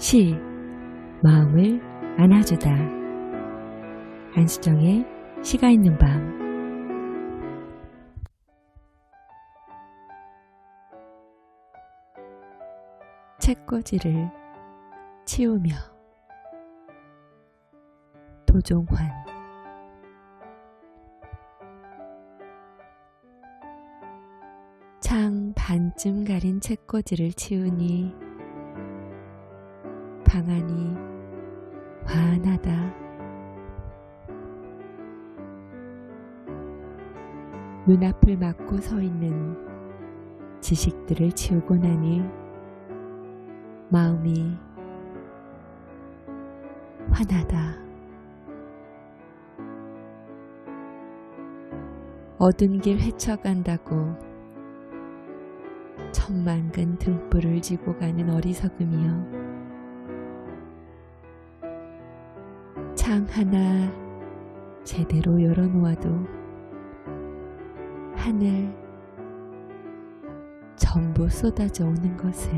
시 마음을 안아주다. 안수정의 시가 있는 밤. 책꽂이를 치우며 도종환. 창 반쯤 가린 책꽂이를 치우니 방안이 환하다. 눈앞을 막고 서 있는 지식들을 치우고 나니 마음이 환하다. 어두운 길 헤쳐간다고 천만근 등불을 쥐고 가는 어리석음이여. 창 하나 제대로 열어놓아도 하늘 전부 쏟아져 오는 것을